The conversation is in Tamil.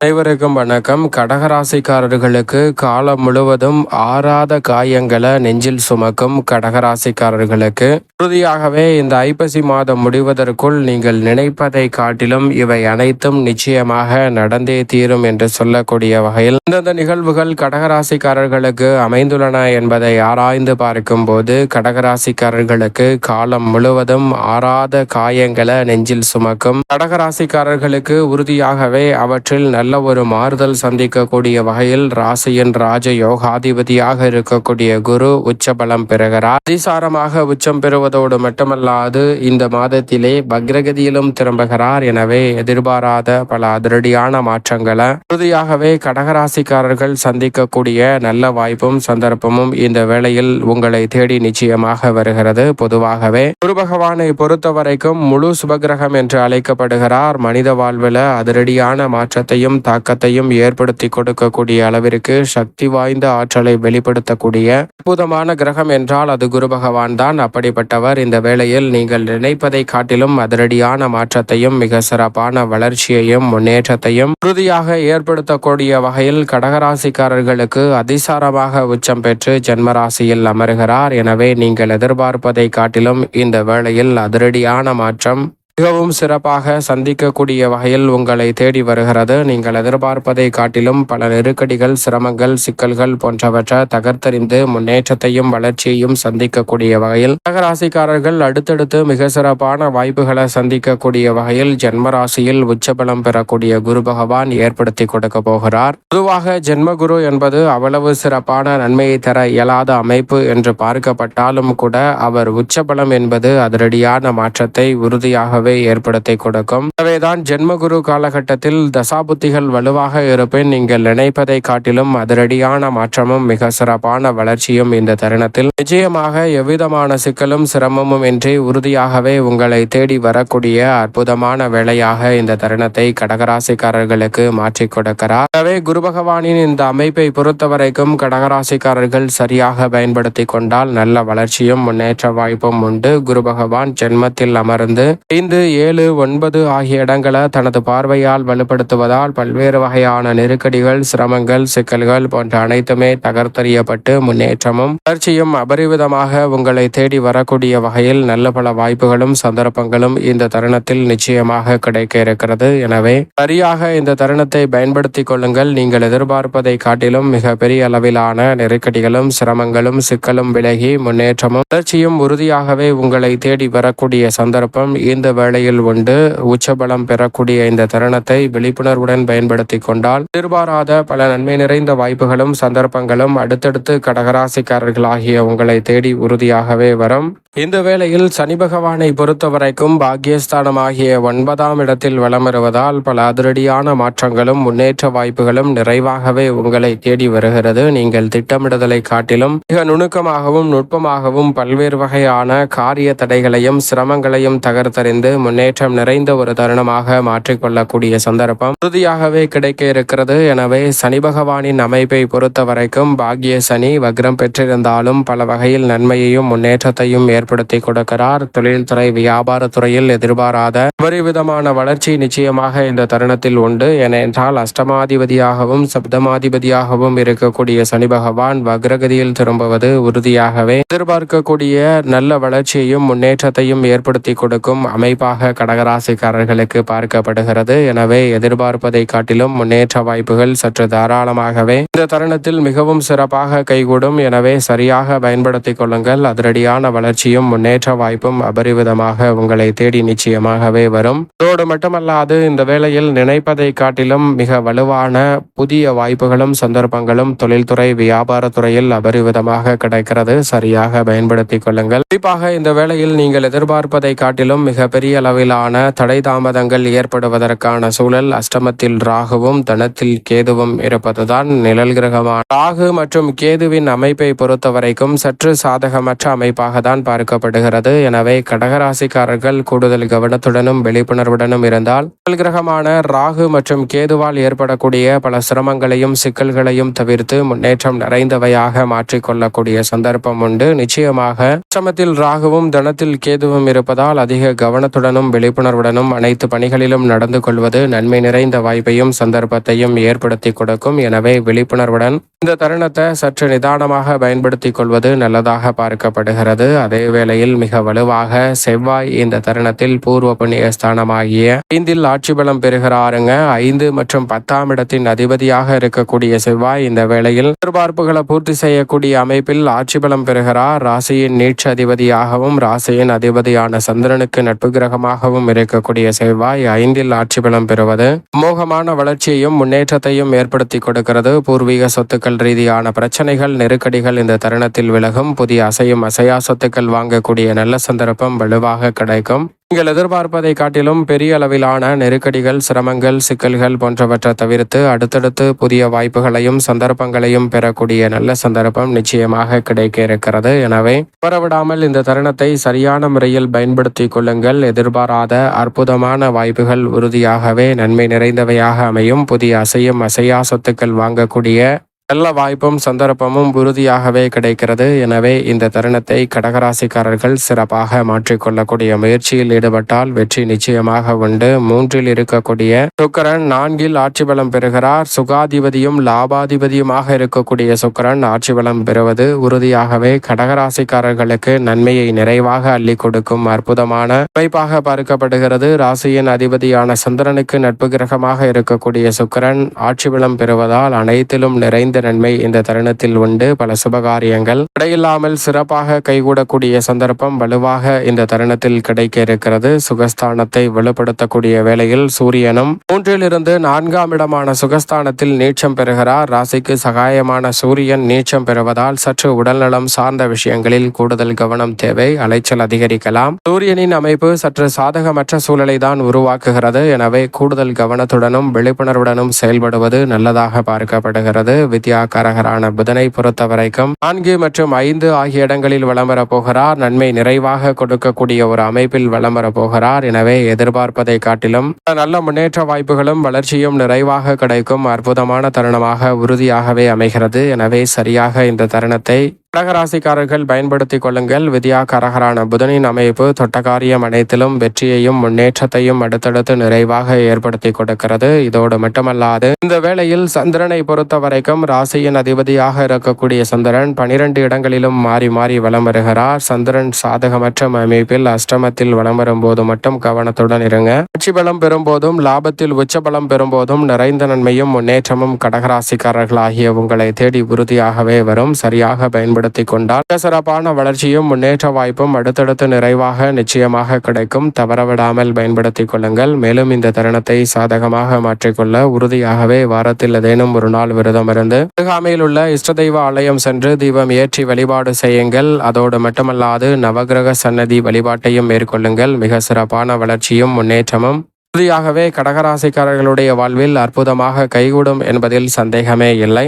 அனைவருக்கும் வணக்கம். கடகராசிக்காரர்களுக்கு காலம் முழுவதும் ஆறாத காயங்களை நெஞ்சில் சுமக்கும் கடகராசிக்காரர்களுக்கு உறுதியாகவே இந்த ஐப்பசி மாதம் முடிவதற்குள் நீங்கள் நினைப்பதை காட்டிலும் இவை அனைத்தும் நிச்சயமாக நடந்தே தீரும் என்று சொல்லக்கூடிய வகையில் எந்தெந்த நிகழ்வுகள் கடகராசிக்காரர்களுக்கு அமைந்துள்ளன என்பதை ஆராய்ந்து பார்க்கும் போது கடகராசிக்காரர்களுக்கு காலம் முழுவதும் ஆறாத காயங்களை நெஞ்சில் சுமக்கும். கடகராசிக்காரர்களுக்கு உறுதியாகவே அவற்றில் நல்ல ஒரு மாறுதல் சந்திக்கக்கூடிய வகையில் ராசியின் ராஜ யோகாதிபதியாக இருக்கக்கூடிய குரு உச்சபலம் பெறுகிறார். அதிசாரமாக உச்சம் பெறுவதோடு மட்டுமல்லாது இந்த மாதத்திலே பக்ரகதியிலும் திரும்புகிறார். எனவே எதிர்பாராத பல அதிரடியான மாற்றங்களை உறுதியாகவே கடகராசி ராசிக்காரர்கள் சந்திக்கக்கூடிய நல்ல வாய்ப்பும் சந்தர்ப்பமும் இந்த வேளையில் உங்களை தேடி நிச்சயமாக வருகிறது. பொதுவாகவே குரு பகவானை பொறுத்த வரைக்கும் முழு சுபகிரகம் என்று அழைக்கப்படுகிறார். மனித வாழ்வில் அதிரடியான மாற்றத்தையும் தாக்கத்தையும் ஏற்படுத்தி கொடுக்கக்கூடிய அளவிற்கு சக்தி வாய்ந்த ஆற்றலை வெளிப்படுத்தக்கூடிய அற்புதமான கிரகம் என்றால் அது குரு பகவான் தான். அப்படிப்பட்டவர் இந்த வேளையில் நீங்கள் நினைப்பதை காட்டிலும் அதிரடியான மாற்றத்தையும் மிக சிறப்பான வளர்ச்சியையும் முன்னேற்றத்தையும் உறுதியாக ஏற்படுத்தக்கூடிய வகையில் கடகராசிக்காரர்களுக்கு அதிசாரமாக உச்சம் பெற்று ஜென்மராசியில் அமர்கிறார். எனவே நீங்கள் எதிர்பார்ப்பதை காட்டிலும் இந்த வேளையில் அதிரடியான மாற்றம் மிகவும் சிறப்பாக சந்திக்கக்கூடிய வகையில் உங்களை தேடி வருகிறது. நீங்கள் எதிர்பார்ப்பதை காட்டிலும் பல நெருக்கடிகள் சிரமங்கள் சிக்கல்கள் போன்றவற்றை தகர்த்தறிந்து முன்னேற்றத்தையும் வளர்ச்சியையும் சந்திக்கக்கூடிய வகையில் கடகராசிக்காரர்கள் அடுத்தடுத்து மிக சிறப்பான வாய்ப்புகளை சந்திக்கக்கூடிய வகையில் ஜென்மராசியில் உச்சபலம் பெறக்கூடிய குரு பகவான் ஏற்படுத்தி கொடுக்க போகிறார். பொதுவாக ஜென்மகுரு என்பது அவ்வளவு சிறப்பான நன்மையை தர இயலாத அமைப்பு என்று பார்க்கப்பட்டாலும் கூட அவர் உச்சபலம் என்பது அதிரடியான மாற்றத்தை உறுதியாகவே ஏற்படுத்தி கொடுக்கும். எனவேதான் ஜென்மகுரு காலகட்டத்தில் தசாபுத்திகள் வலுவாக இருப்பின். நீங்கள் நினைப்பதை காட்டிலும் அதிரடியான மாற்றமும் மிக சிறப்பான வளர்ச்சியும் இந்த தருணத்தில். நிச்சயமாக எவ்விதமான சிக்கலும் சிரமமும் இன்றி உறுதியாகவே உங்களை தேடி வரக்கூடிய அற்புதமான வேலையாக இந்த தருணத்தை கடகராசிக்காரர்களுக்கு மாற்றிக் கொடுக்கிறார். எனவே குரு பகவானின் இந்த அமைப்பை பொறுத்தவரைக்கும் கடகராசிக்காரர்கள் சரியாக பயன்படுத்தி கொண்டால் நல்ல வளர்ச்சியும் முன்னேற்ற வாய்ப்பும் உண்டு. குரு பகவான் ஜென்மத்தில் அமர்ந்து ஐந்து ஏழு ஒன்பது ஆகிய இடங்களை தனது பார்வையால் வலுப்படுத்துவதால் பல்வேறு வகையான நெருக்கடிகள் சிரமங்கள் சிக்கல்கள் போன்ற அனைத்துமே தகர்த்தறியப்பட்டு முன்னேற்றமும் வளர்ச்சியும் அபரிவிதமாக உங்களை தேடி வரக்கூடிய வகையில் நல்ல பல வாய்ப்புகளும் சந்தர்ப்பங்களும் இந்த தருணத்தில் நிச்சயமாக கிடைக்க இருக்கிறது. எனவே சரியாக இந்த தருணத்தை பயன்படுத்திக் கொள்ளுங்கள். நீங்கள் எதிர்பார்ப்பதை காட்டிலும் மிக பெரிய அளவிலான நெருக்கடிகளும் சிரமங்களும் சிக்கலும் விலகி முன்னேற்றமும் வளர்ச்சியும் உறுதியாகவே உங்களை தேடி வரக்கூடிய சந்தர்ப்பம் இந்த வேளையில் உண்டு. உச்சபலம் பெறக்கூடிய இந்த தருணத்தை விழிப்புணர்வுடன் பயன்படுத்தி கொண்டால் எதிர்பாராத பல நன்மை நிறைந்த வாய்ப்புகளும் சந்தர்ப்பங்களும் அடுத்தடுத்து கடகராசிக்காரர்கள் ஆகிய உங்களை தேடி உறுதியாகவே வரும். இந்த வேளையில் சனி பகவானை பொறுத்தவரைக்கும் பாக்கியஸ்தானம் ஆகிய ஒன்பதாம் இடத்தில் வலம் வருவதால் பல அதிரடியான மாற்றங்களும் முன்னேற்ற வாய்ப்புகளும் நிறைவாகவே உங்களை தேடி வருகிறது. நீங்கள் திட்டமிடுதலை காட்டிலும் மிக நுணுக்கமாகவும் நுட்பமாகவும் பல்வேறு வகையான காரிய தடைகளையும் சிரமங்களையும் தகர்த்தறிந்து முன்னேற்றம் நிறைந்த ஒரு தருணமாக மாற்றிக்கொள்ளக்கூடிய சந்தர்ப்பம் உறுதியாகவே கிடைக்க இருக்கிறது. எனவே சனி பகவானின் அமைப்பை பொறுத்த வரைக்கும் பாக்கிய சனி வக்ரம் பெற்றிருந்தாலும் பல வகையில் நன்மையையும் முன்னேற்றத்தையும் ஏற்படுத்தி கொடுக்கிறார் தொழில்துறை வியாபாரத்துறையில் எதிர்பாராத விதமான வளர்ச்சி நிச்சயமாக இந்த தருணத்தில் உண்டு. ஏனென்றால் அஷ்டமாதிபதியாகவும் சப்தமாதிபதியாகவும் இருக்கக்கூடிய சனி பகவான் வக்ரகதியில் திரும்புவது உறுதியாகவே எதிர்பார்க்கக்கூடிய நல்ல வளர்ச்சியையும் முன்னேற்றத்தையும் ஏற்படுத்தி கொடுக்கும் அமைப்பாக கடகராசிக்காரர்களுக்கு பார்க்கப்படுகிறது. எனவே எதிர்பார்ப்பதை காட்டிலும் முன்னேற்ற வாய்ப்புகள் சற்று தாராளமாகவே இந்த தருணத்தில் மிகவும் சிறப்பாக கைகூடும். எனவே சரியாக பயன்படுத்திக் கொள்ளுங்கள். அதிரடியான வளர்ச்சி வளர்ச்சியும் முன்னேற்ற வாய்ப்பும் அபரிவிதமாக உங்களை தேடி நிச்சயமாகவே வரும். அதோடு மட்டுமல்லாது இந்த வேளையில் நினைப்பதை காட்டிலும் மிக வலுவான புதிய வாய்ப்புகளும் சந்தர்ப்பங்களும் தொழில்துறை வியாபாரத்துறையில் அபரிவிதமாக கிடைக்கிறது. சரியாக பயன்படுத்திக் கொள்ளுங்கள். குறிப்பாக இந்த வேளையில் நீங்கள் எதிர்பார்ப்பதை காட்டிலும் மிகப்பெரிய அளவிலான தடை தாமதங்கள் ஏற்படுவதற்கான சூழல் அஷ்டமத்தில் ராகுவும் தனத்தில் கேதுவும் இருப்பதுதான் நிழல் கிரகமான ராகு மற்றும் கேதுவின் அமைப்பை பொறுத்த வரைக்கும் சற்று சாதகமற்ற அமைப்பாக தான் பார்க்க பார்க்கப்படுகிறது எனவே கடகராசிக்காரர்கள் கூடுதல் கவனத்துடனும் விழிப்புணர்வுடனும் இருந்தால் கிரகமான ராகு மற்றும் கேதுவால் ஏற்படக்கூடிய பல சிரமங்களையும் சிக்கல்களையும் தவிர்த்து முன்னேற்றம் நிறைந்தவையாக மாற்றிக்கொள்ளக்கூடிய சந்தர்ப்பம் உண்டு. நிச்சயமாக அஷ்டமத்தில் ராகுவும் தனத்தில் கேதுவும் இருப்பதால் அதிக கவனத்துடனும் விழிப்புணர்வுடனும் அனைத்து பணிகளிலும் நடந்து கொள்வது நன்மை நிறைந்த வாய்ப்பையும் சந்தர்ப்பத்தையும் ஏற்படுத்தி கொடுக்கும். எனவே விழிப்புணர்வுடன் இந்த தருணத்தை சற்று நிதானமாக பயன்படுத்திக் கொள்வது நல்லதாக பார்க்கப்படுகிறது. அதே வேளையில் மிக வலுவாக செவ்வாய் இந்த தருணத்தில் பூர்வ புண்ணிய ஸ்தானமாகிய ஐந்தில் ஆட்சி பலம் பெறுகிறாருங்க. ஐந்து மற்றும் பத்தாம் இடத்தின் அதிபதியாக இருக்கக்கூடிய செவ்வாய் இந்த வேளையில் எதிர்பார்ப்புகளை பூர்த்தி செய்யக்கூடிய அமைப்பில் ஆட்சி பலம் பெறுகிறார். ராசியின் நீட்ச அதிபதியாகவும் ராசியின் அதிபதியான சந்திரனுக்கு நட்பு கிரகமாகவும் இருக்கக்கூடிய செவ்வாய் ஐந்தில் ஆட்சி பலம் பெறுவது மோகமான வளர்ச்சியையும் முன்னேற்றத்தையும் ஏற்படுத்தி கொடுக்கிறது. பூர்வீக சொத்துக்கள் ரீதியான பிரச்சனைகள் நெருக்கடிகள் இந்த தருணத்தில் விலகும். புதிய அசையும் அசையா சொத்துக்கள் வாங்கக்கூடிய நல்ல சந்தர்ப்பம் வலுவாக கிடைக்கும். நீங்கள் எதிர்பார்ப்பதை காட்டிலும் பெரிய அளவிலான நெருக்கடிகள் சிரமங்கள் சிக்கல்கள் போன்றவற்றை தவிர்த்து அடுத்தடுத்து புதிய வாய்ப்புகளையும் சந்தர்ப்பங்களையும் பெறக்கூடிய நல்ல சந்தர்ப்பம் நிச்சயமாக கிடைக்க இருக்கிறது எனவே வரவிடாமல் இந்த தருணத்தை சரியான முறையில் பயன்படுத்தி கொள்ளுங்கள். எதிர்பாராத அற்புதமான வாய்ப்புகள் உறுதியாகவே நன்மை நிறைந்தவையாக அமையும். புதிய அசையும் அசையா சொத்துக்கள் வாங்கக்கூடிய நல்ல வாய்ப்பும் சந்தர்ப்பமும் உறுதியாகவே கிடைக்கிறது. எனவே இந்த தருணத்தை கடகராசிக்காரர்கள் சிறப்பாக மாற்றிக்கொள்ளக்கூடிய முயற்சியில் ஈடுபட்டால் வெற்றி நிச்சயமாக உண்டு. மூன்றில் இருக்கக்கூடிய சுக்கரன் நான்கில் ஆட்சி பலம் பெறுகிறார். சுகாதிபதியும் லாபாதிபதியுமாக இருக்கக்கூடிய சுக்கரன் ஆட்சி பலம் பெறுவது உறுதியாகவே கடகராசிக்காரர்களுக்கு நன்மையை நிறைவாக அள்ளி கொடுக்கும் அற்புதமான அமைப்பாக பார்க்கப்படுகிறது. ராசியின் அதிபதியான சந்திரனுக்கு நட்பு கிரகமாக இருக்கக்கூடிய சுக்கரன் ஆட்சி பலம் பெறுவதால் அனைத்திலும் நிறைந்த நன்மை இந்த தருணத்தில் உண்டு. பல சுபகாரியங்கள். தடையில்லாமல் சிறப்பாக கைகூடக்கூடிய சந்தர்ப்பம் வலுவாக இந்த தருணத்தில் கிடைக்க இருக்கிறது. சுகஸ்தானத்தை வலுப்படுத்தக்கூடிய வேளையில் சூரியனும் மூன்றிலிருந்து நான்காம் இடமான சுகஸ்தானத்தில் நீச்சம் பெறுகிறார். ராசிக்கு சகாயமான சூரியன் நீச்சம் பெறுவதால் சற்று உடல்நலம் சார்ந்த விஷயங்களில் கூடுதல் கவனம் தேவை. அலைச்சல் அதிகரிக்கலாம். சூரியனின் அமைப்பு சற்று சாதகமற்ற சூழலை தான் உருவாக்குகிறது. எனவே கூடுதல் கவனத்துடனும் விழிப்புணர்வுடனும் செயல்படுவது நல்லதாக பார்க்கப்படுகிறது. வித்யாகாரகரான புதனை பொறுத்த வரைக்கும் நான்கு மற்றும் ஐந்து ஆகிய இடங்களில் வளம் வர போகிறார். நன்மை நிறைவாக கொடுக்கக்கூடிய ஒரு அமைப்பில் வளம் வர போகிறார். எனவே எதிர்பார்ப்பதை காட்டிலும் நல்ல முன்னேற்ற வாய்ப்புகளும் வளர்ச்சியும் நிறைவாக கிடைக்கும் அற்புதமான தருணமாக உறுதியாகவே அமைகிறது. எனவே சரியாக இந்த தருணத்தை கடகராசிக்காரர்கள் பயன்படுத்திக் கொள்ளுங்கள். விதியா கரகரான புதனின் அமைப்பு தொட்டகாரியம் அனைத்திலும் வெற்றியையும் முன்னேற்றத்தையும் அடுத்தடுத்து நிறைவாக ஏற்படுத்தி கொடுக்கிறது. இதோடு மட்டுமல்லாது இந்த வேளையில் சந்திரனை பொறுத்த வரைக்கும் ராசியின் அதிபதியாக இருக்கக்கூடிய சந்திரன் பனிரெண்டு இடங்களிலும் மாறி மாறி வலம் வருகிறார். சந்திரன் சாதகமற்ற அமைப்பில் அஷ்டமத்தில் வலம் வரும்போது மட்டும் கவனத்துடன் இருங்க. ஆட்சி பலம் பெறும்போதும் லாபத்தில் உச்ச பலம் பெறும்போதும் நிறைந்த நன்மையும் முன்னேற்றமும் கடகராசிக்காரர்கள் ஆகிய உங்களை தேடி உறுதியாகவே வரும். சரியாக பயன்படுத்த கொண்டால் சிறப்பான வளர்ச்சியும் முன்னேற்ற வாய்ப்பும் அடுத்தடுத்து நிறைவாக நிச்சயமாக கிடைக்கும். தவறவிடாமல் பயன்படுத்திக் கொள்ளுங்கள். மேலும் இந்த தருணத்தை சாதகமாக மாற்றிக்கொள்ள உறுதியாகவே வாரத்தில் ஏதேனும் ஒரு நாள் விரதம் இருந்து அருகாமையில் உள்ள இஷ்ட தெய்வ ஆலயம் சென்று தீபம் ஏற்றி வழிபாடு செய்யுங்கள். அதோடு மட்டுமல்லாது நவகிரக சன்னதி வழிபாட்டையும் மேற்கொள்ளுங்கள். மிக சிறப்பான வளர்ச்சியும் முன்னேற்றமும் உறுதியாகவே கடகராசிக்காரர்களுடைய வாழ்வில் அற்புதமாக கைகூடும் என்பதில் சந்தேகமே இல்லை.